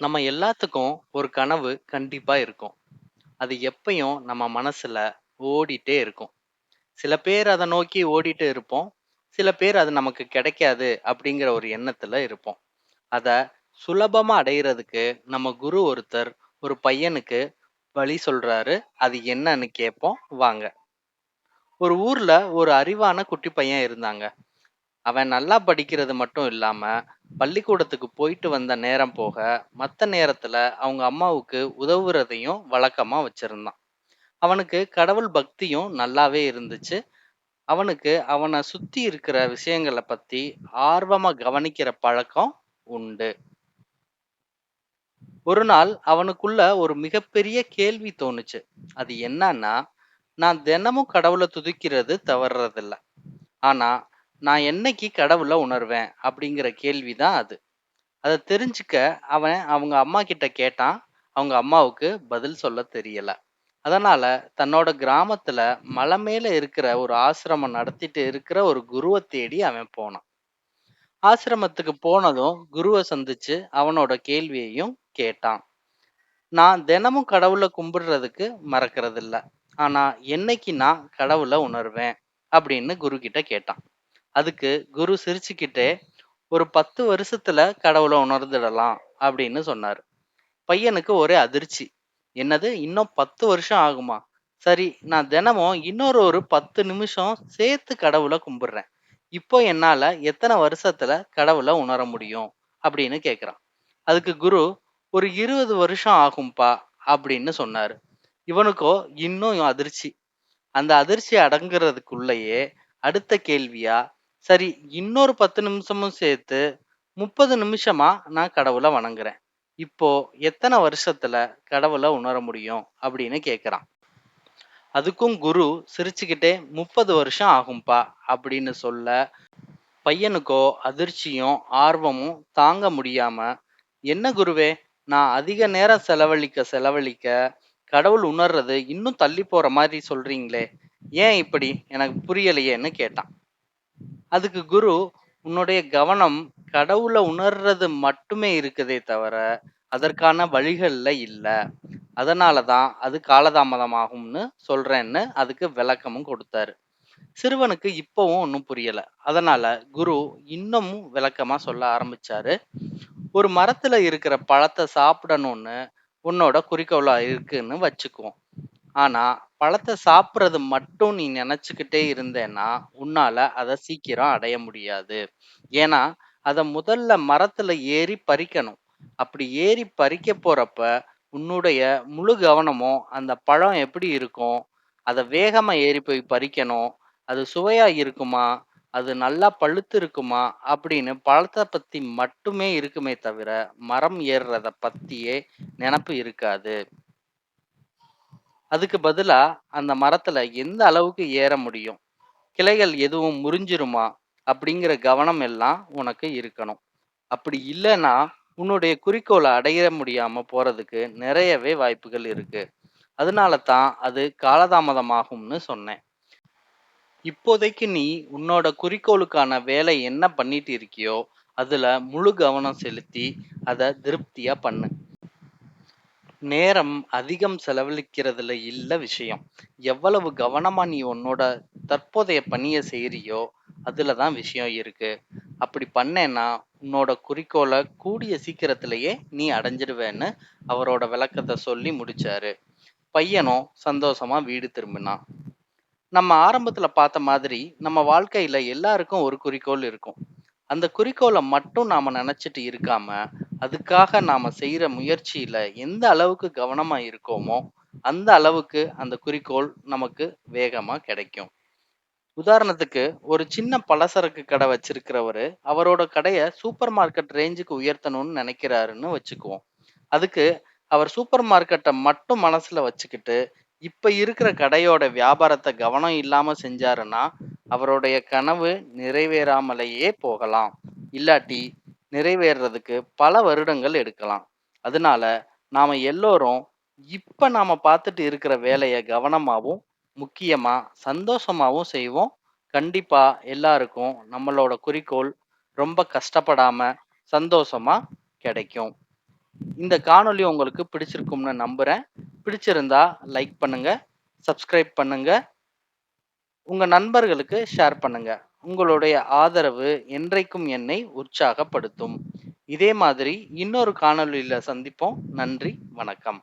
நம்ம எல்லாத்துக்கும் ஒரு கனவு கண்டிப்பா இருக்கும். அது எப்பயும் நம்ம மனசுல ஓடிட்டே இருக்கும். சில பேர் அத நோக்கி ஓடிட்டு இருப்போம். சில பேர் அது நமக்கு கிடைக்காது அப்படிங்கிற ஒரு எண்ணத்துல இருப்போம். அத சுலபமா அடையறதுக்கு நம்ம குரு ஒருத்தர் ஒரு பையனுக்கு வழி சொல்றாரு. அது என்னன்னு கேட்போம் வாங்க. ஒரு ஊர்ல ஒரு அறிவான குட்டி பையன் இருந்தாங்க. அவன் நல்லா படிக்கிறது மட்டும் இல்லாம, பள்ளிக்கூடத்துக்கு போயிட்டு வந்த நேரம் போக, மத்த நேரத்துல அவங்க அம்மாவுக்கு உதவுறதையும் வழக்கமா வச்சிருந்தான். அவனுக்கு கடவுள் பக்தியும் நல்லாவே இருந்துச்சு. அவனுக்கு அவன சுத்தி இருக்கிற விஷயங்கள பத்தி ஆர்வமா கவனிக்கிற பழக்கம் உண்டு. ஒரு நாள் அவனுக்குள்ள ஒரு மிகப்பெரிய கேள்வி தோணுச்சு. அது என்னன்னா, நான் தினமும் கடவுள துதிக்கிறது தவறுறதில்ல. ஆனா, நான் என்னைக்கு கடவுள உணர்வேன்? அப்படிங்கிற கேள்வி தான் அது. அதை தெரிஞ்சுக்க அவன் அவங்க அம்மா கிட்ட கேட்டான். அவங்க அம்மாவுக்கு பதில் சொல்ல தெரியல. அதனால தன்னோட கிராமத்துல மலை மேல இருக்கிற ஒரு ஆசிரமம் நடத்திட்டு இருக்கிற ஒரு குருவை தேடி அவன் போனான். ஆசிரமத்துக்கு போனதும் குருவை சந்திச்சு அவனோட கேள்வியையும் கேட்டான். நான் தினமும் கடவுளை கும்பிடுறதுக்கு மறக்கறதில்ல. ஆனா என்னைக்கு நான் கடவுளை உணர்வேன்? அப்படின்னு குரு கிட்ட கேட்டான். அதுக்கு குரு சிரிச்சுக்கிட்டே ஒரு 10 வருஷத்துல கடவுளை உணர்ந்துடலாம் அப்படின்னு சொன்னார் பையனுக்கு ஒரே அதிர்ச்சி. என்னது இன்னும் 10 வருஷம் ஆகுமா? சரி நான் தினமும் இன்னொரு ஒரு 10 நிமிஷம் சேர்த்து கடவுளை கும்பிடுறேன். இப்போ என்னால எத்தனை வருஷத்துல கடவுளை உணர முடியும்? அப்படின்னு கேக்குறான் அதுக்கு குரு ஒரு 20 வருஷம் ஆகும்பா அப்படின்னு சொன்னாரு. இவனுக்கோ இன்னும் அதிர்ச்சி. அந்த அதிர்ச்சி அடங்குறதுக்குள்ளேயே அடுத்த கேள்வியா சரி இன்னொரு 10 நிமிஷமும் சேர்த்து 30 நிமிஷமா நான் கடவுளை வணங்குறேன். இப்போ எத்தனை வருஷத்துல கடவுளை உணர முடியும்? அப்படின்னு கேட்குறான் அதுக்கும் குரு சிரிச்சுக்கிட்டே 30 வருஷம் ஆகும்பா அப்படின்னு சொல்ல, பையனுக்கோ அதிர்ச்சியும் ஆர்வமும் தாங்க முடியாம, என்ன குருவே நான் அதிக நேரம் செலவழிக்க செலவழிக்க கடவுள் உணர்றது இன்னும் தள்ளி போற மாதிரி சொல்றீங்களே ஏன் இப்படி எனக்கு புரியலையேன்னு கேட்டான். அதுக்கு குரு உன்னுடைய கவனம் கடவுள உணர்றது மட்டுமே இருக்குதே தவிர அதற்கான வழிகள்ல இல்ல. அதனாலதான் அது காலதாமதமாகும்னு சொல்றேன்னு அதுக்கு விளக்கமும் கொடுத்தாரு. சிறுவனுக்கு இப்பவும் ஒன்றும் புரியல. அதனால குரு இன்னமும் விளக்கமா சொல்ல ஆரம்பிச்சாரு. ஒரு மரத்துல இருக்கிற பழத்தை சாப்பிடணும்னு உன்னோட குறிக்கோளா இருக்குன்னு வச்சுக்குவோம். ஆனா பழத்தை சாப்பிடுறது மட்டும் நீ நினைச்சுக்கிட்டே இருந்தேன்னா உன்னால அதை சீக்கிரம் அடைய முடியாது. ஏன்னா அத முதல்ல மரத்துல ஏறி பறிக்கணும். அப்படி ஏறி பறிக்க போறப்ப உன்னுடைய முழு கவனமும் அந்த பழம் எப்படி இருக்கும்? அத வேகமா ஏறி போய் பறிக்கணும். அது சுவையா இருக்குமா? அது நல்லா பழுத்து இருக்குமா? அப்படின்னு பழத்தை பத்தி மட்டுமே இருக்குமே தவிர மரம் ஏறுறத பத்தியே நினப்பு இருக்காது. அதுக்கு பதிலா அந்த மரத்துல எந்த அளவுக்கு ஏற முடியும்? கிளைகள் எதுவும் முறிஞ்சிருமா? அப்படிங்கிற கவனம் எல்லாம் உனக்கு இருக்கணும். அப்படி இல்லைன்னா உன்னுடைய குறிக்கோளை அடைய முடியாம போறதுக்கு நிறையவே வாய்ப்புகள் இருக்கு. அதனால தான் அது காலதாமதமாகும்னு சொன்னேன். இப்போதைக்கு நீ உன்னோட குறிக்கோளுக்கான வேலை என்ன பண்ணிட்டு இருக்கியோ அதுல முழு கவனம் செலுத்தி அதை திருப்தியா பண்ணு. நேரம் அதிகம் செலவழிக்கிறதுல இல்ல விஷயம். எவ்வளவு கவனமா நீ உன்னோட தற்போதைய பணிய செய்றியோ அதுல தான் விஷயம் இருக்கு. அப்படி பண்ணேன்னா உன்னோட குறிக்கோளை கூடிய சீக்கிரத்திலேயே நீ அடைஞ்சிடுவேன்னு அவரோட விளக்கத்தை சொல்லி முடிச்சாரு. பையனும் சந்தோஷமா வீடு திரும்பினான். நம்ம ஆரம்பத்துல பார்த்த மாதிரி நம்ம வாழ்க்கையில எல்லாருக்கும் ஒரு குறிக்கோள் இருக்கும். அந்த குறிக்கோளை மட்டும் நாம நினைச்சிட்டு இருக்காம அதுக்காக நாம செய்யற முயற்சியில எந்த அளவுக்கு கவனமா இருக்கோமோ அந்த அளவுக்கு அந்த குறிக்கோள் நமக்கு வேகமா கிடைக்கும். உதாரணத்துக்கு ஒரு சின்ன பலசரக்கு கடை வச்சிருக்கிறவரு அவரோட கடையை சூப்பர் மார்க்கெட் ரேஞ்சுக்கு உயர்த்தணும்னு நினைக்கிறாருன்னு வச்சுக்குவோம். அதுக்கு அவர் சூப்பர் மார்க்கெட்டை மட்டும் மனசுல வச்சுக்கிட்டு இப்ப இருக்கிற கடையோட வியாபாரத்தை கவனம் இல்லாம செஞ்சாருன்னா அவருடைய கனவு நிறைவேறாமலேயே போகலாம். இல்லாட்டி நிறைவேறதுக்கு பல வருடங்கள் எடுக்கலாம். அதனால நாம எல்லோரும் இப்ப நாம பார்த்துட்டு இருக்கிற வேலையை கவனமாகவும் முக்கியமா சந்தோஷமாகவும் செய்வோம். கண்டிப்பா எல்லாருக்கும் நம்மளோட குறிக்கோள் ரொம்ப கஷ்டப்படாம சந்தோஷமா கிடைக்கும். இந்த காணொளி உங்களுக்கு பிடிச்சிருக்கும்னு நம்புறேன் பிடிச்சிருந்தா லைக் பண்ணுங்க சப்ஸ்கிரைப் பண்ணுங்க உங்க நண்பர்களுக்கு ஷேர் பண்ணுங்க. உங்களுடைய ஆதரவு என்றைக்கும் என்னை உற்சாகப்படுத்தும். இதே மாதிரி இன்னொரு காணொளியில சந்திப்போம். நன்றி வணக்கம்.